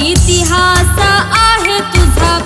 इतिहास आहे तुझा